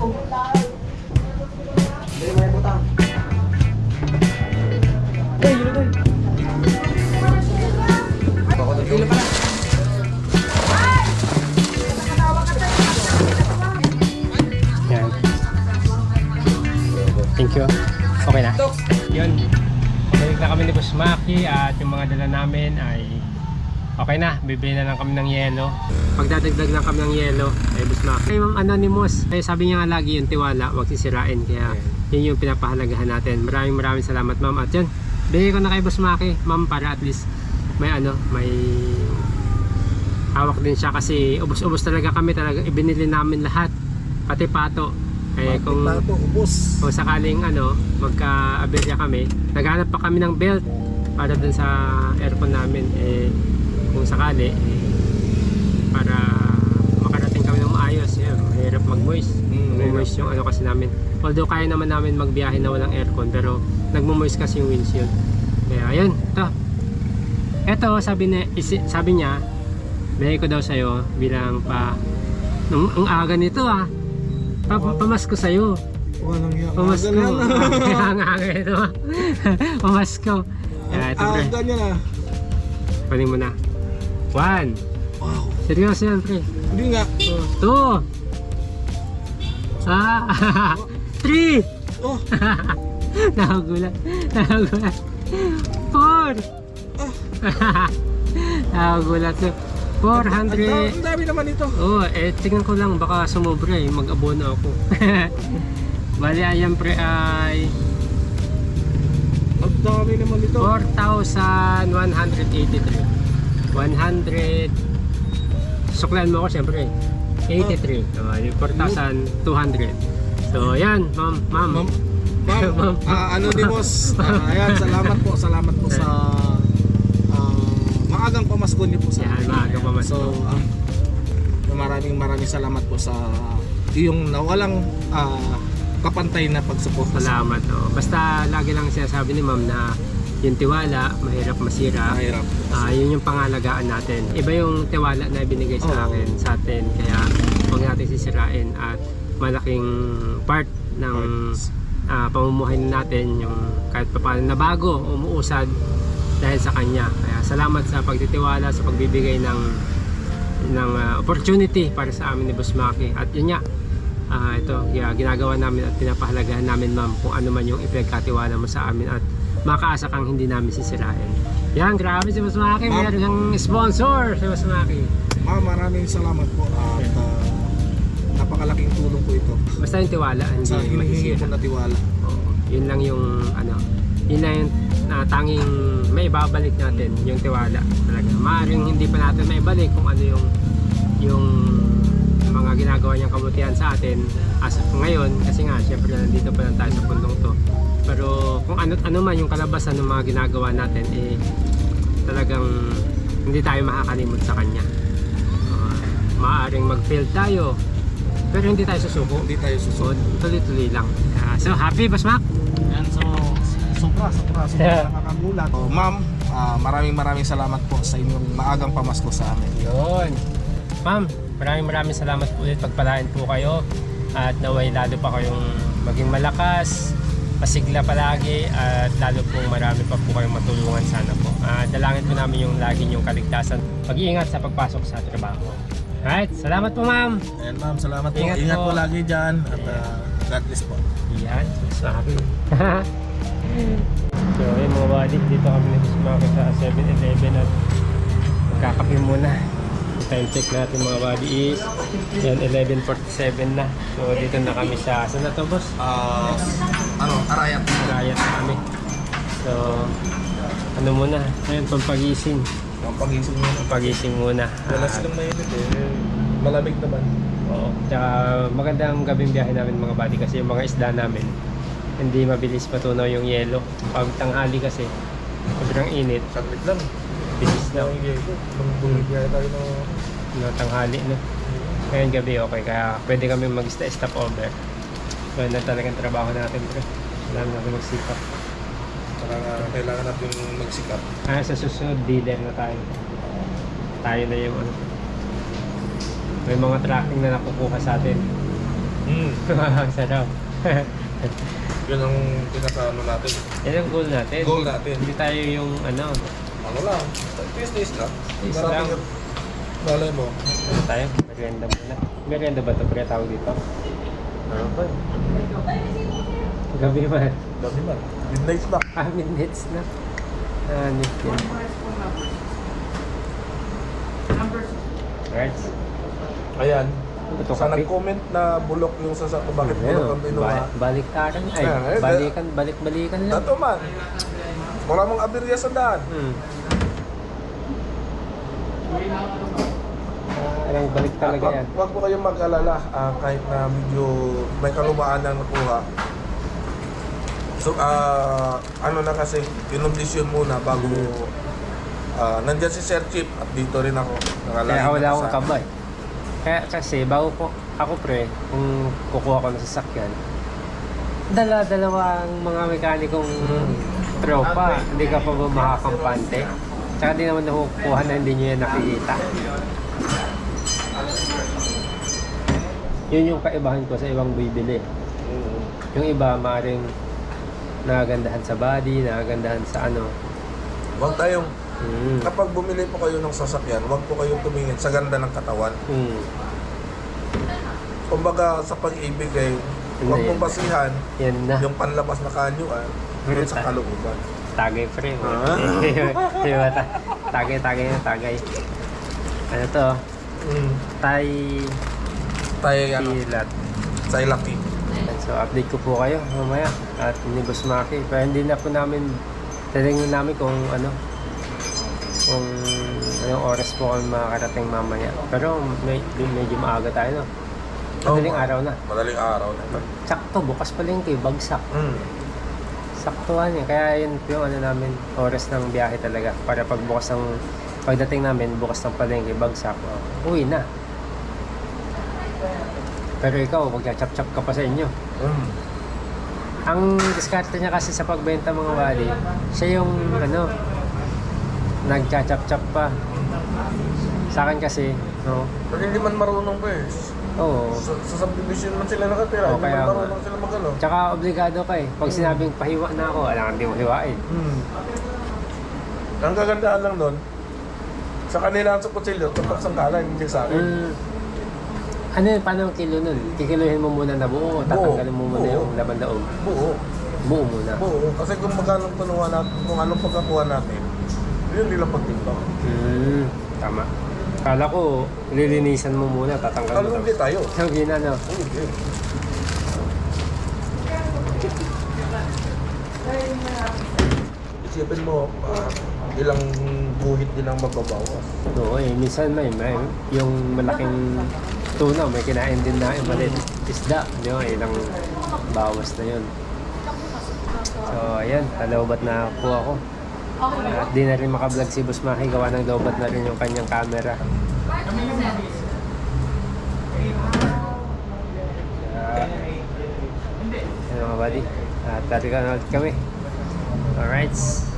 Thank you. Okay na? Yun. Balik na kami ni Boss Maki at yung mga dala namin ay okay na. Bibili na lang kami ng yelo. Pagdadagdag lang kami ng yelo ay Boss Maki. Ay Ma'am Anonymous. Ay sabi niya nga lagi yung tiwala, huwag sisirain. Kaya yun yung pinapahalagahan natin. Maraming maraming salamat Ma'am. At yun, bigay ko na kay Boss Maki, Ma'am, para at least may ano, may hawak din siya kasi ubos-ubos talaga kami talaga ibinili namin lahat pati pato eh kung Pato, ubos. kung sakaling ano magka-aberya kami naghanap pa kami ng belt para dun sa aircon namin eh kung sakali eh, para makarating kami ng maayos eh, mahirap mag-moist Mm, mag-moist yung ano kasi namin although kaya naman namin magbiyahe na walang aircon pero nagmo-moist kasi yung windshield kaya ayun ito eto sabi, ni, sabi niya bigay ko daw sa'yo bilang pa ang, ang aga nito ah pa, pamasko sa'yo Walang yan. Pamasko. Ang aga ito. Pamasko. Pre. Aga niya na. Kunin mo na. One. Wow. Seryoso yan pre. Hindi nga. Two. Ah. Three. Oh, Nakagulat. Nakagulat. Four. Nakagulat. ang, da- 400. ang dami naman ito. Oo, oh, eh tingnan ko lang baka sumobra eh, mag-abono ako. Bali ayan pre ay Ang dami naman ito. 4,183 100 Suklan mo ako siyempre 83 oh, yung 4,200 So yan ma'am Ma'am Ma'am, ma'am, ah, anonymous. Ah, ayan, salamat po, salamat po sa ah, maagang pamasko niyo po sa Yan, akin. maagang pamasko. So, ah, maraming maraming salamat po sa iyong nawalang ah, kapantay na pagsuporta sa Salamat oh. Basta lagi lang sinasabi ni ma'am na yung tiwala mahirap masira Mahirap. Ah, yun yung pangalagaan natin. Iba yung tiwala na binigay sa Oo. akin, sa atin. Kaya huwag natin sisirain at malaking part ng ah, pamumuhay natin yung kahit pa paano na bago, umuusad dahil sa kanya. Kaya salamat sa pagtitiwala, sa pagbibigay ng ng ah, opportunity para sa amin ni Boss Maki. At yun nga, ah, ito, yeah, ginagawa namin at pinapahalagahan namin ma'am kung ano man yung ipagkatiwala mo sa amin at makaasa kang hindi namin sisirain. Yan, grabe si Boss Maki. Ma'am. Meron siyang sponsor si Boss Maki. Ma'am, maraming salamat po at ah, napakalaking tulong po ito Basta yung tiwala, hindi sa hinihingi masisira. ko na tiwala. Oo. Yun lang yung ano, yun lang yung na tanging may babalik natin yung tiwala talaga. Maaring hindi pa natin maibalik kung ano yung yung mga ginagawa niyang kabutihan sa atin as of ngayon kasi nga syempre nandito pa lang tayo sa pundong to. Pero kung ano ano man yung kalabasan ng mga ginagawa natin eh talagang hindi tayo makakalimot sa kanya. Uh, maaring mag-fail tayo pero hindi tayo susuko. Hindi tayo So, susunod. tuloy-tuloy lang. Ah, so, happy, Boss Mac? Yan, so, sobra, sobra, sobra Yeah. nakakagulat. Oh, ma'am, ah, maraming maraming salamat po sa inyong maagang pamasko sa amin. Yun. Ma'am, maraming maraming salamat po ulit. Pagpalain po kayo. At naway lalo pa kayong maging malakas, masigla palagi, at lalo po marami pa po kayong matulungan sana po. Ah, dalangin po namin yung lagi yung kaligtasan. Mag-iingat sa pagpasok sa trabaho. Alright, salamat po ma'am. Ayan ma'am, salamat po. Ingat Ingat, po. po. lagi dyan at ah, God bless po. Yan, sabi. so, yun mga buddy, dito kami nagsimaka sa 7-Eleven at magkakape muna. Time check natin mga buddy is yan, 11.47 na. So, dito na kami sa, saan na to boss? Ah, ano, Arayat. Rayat na kami. So, ano muna, ayun, pampagising. Ang pagising mo. Pampagising muna. Wala silang mainit eh. Malamig naman. Oo. Tsaka magandang gabing biyahe namin mga buddy kasi yung mga isda namin hindi mabilis matunaw yung yelo. Pag tanghali kasi sobrang init, Saglit lang. Bilis na yelo. Bumibigay tayo ng... no, tanghali no. Ngayon gabi okay kaya pwede kami mag-stop over. So na talagang trabaho natin pre. Kailangan natin magsikap. Kailangan, kailangan natin magsikap. Ah, sa susunod dealer na tayo. Tayo na yung ano. May mga tracking na nakukuha sa atin. Mm. Sarap. Yun ang pinaka-ano natin. Yan ang goal natin. Goal natin. Hindi tayo yung ano, Ano lang, taste-taste lang. Taste Marami lang. Malay mo. ano tayo, merienda muna. Merienda ba ito? Pre tawag dito? Ano ba? Gabi ba? Gabi man. Midnight snack. Ah, minutes na. Ah, nip yun. Right. Ayan. Ano to, Sa nag-comment na bulok yung ko, bakit bulok ang Ayun, binuha? ba- baliktaran. Ay, Ayan, eh, balikan, balik-balikan lang. Dato man. Wala mong aberya sa daan. Hmm. Balik talaga Wag, yan. wag po kayong mag-alala ah, kahit na medyo may kalumaan ang nakuha. So, ah, ano na kasi, kinondisyon muna bago ah, nandyan si Sir Chip at dito rin ako. Kaya wala na akong sa- kabay. Kaya kasi bago ko, ako pre, kung kukuha ko ng sasakyan, dala-dalawa ang mga mekanikong tropa, hindi ka pa ba makakampante? Tsaka di naman nakukuha na hindi nyo yan nakikita. Yun yung kaibahan ko sa ibang bibili. Yung iba, maaaring nagagandahan sa body, nagagandahan sa ano. Huwag tayong, Mm. kapag bumili po kayo ng sasakyan, huwag po kayong tumingin sa ganda ng katawan. Mm. Kumbaga sa pag-ibig ay huwag Hindi. mong basihan Yan na. yung panlabas na kanyuan doon sa kalooban. Tagay pre. Ah. diba? Ta- tagay, tagay tagay. Ano to? Mm. Tay Tayo ano, Pilat. sa ilaki. So update ko po kayo mamaya at ni Boss Maki. Pero hindi na po namin tatingin namin kung ano kung anong oras po kami makakarating mamaya. Pero may, medyo maaga tayo no. Madaling Oo. araw na. Madaling araw na. Sakto, bukas pa lang kayo, bagsak. Mm. Saktuhan eh. Kaya yun po yung ano namin, oras ng biyahe talaga. Para pag bukas ng, pagdating namin, bukas ng palengke, bagsak, oh, uwi na. Pero ikaw, magcha-chop-chop ka pa sa inyo. Mm. Ang diskarte niya kasi sa pagbenta mga wali, siya yung ano, nagcha-chop-chop pa. Sa akin kasi, no, Pero hindi man marunong pa eh. Oo. Sa, sa subdivision man sila nakatira, Oo, hindi kaya man nga. marunong sila mag ano. Tsaka obligado ka eh. Pag sinabing pahiwa na ako, alam hindi mo hiwain. Mm. Ang kagandahan lang nun, sa kanila ang sukutsilyo, tapat sa kalan, hindi sa akin. Mm. Ano yun, paano ang kilo nun? Kikiluhin mo muna na buo o tatanggalin mo muna Buo. yung laman daog? Buo. Buo muna. Buo. Kasi kung magkano tunuhan natin, kung anong pagkakuha natin, yun nila pagtimbang. Mm. Tama. Kala ko, lilinisan mo muna, tatanggal mo. hindi tayo? Sabi na, no? Hindi. Isipin mo, ah, ilang guhit din ang mababawas. Oo eh, minsan may, may yung malaking tuna, may kinain din na yung maliit isda. Di ba? Ilang bawas na yun. So, ayan, talawbat na po ako. At di na rin makablog si Boss Maki, gawa ng lowbat na rin yung kanyang camera. Ano mga buddy, at uh, na ulit kami. Alright.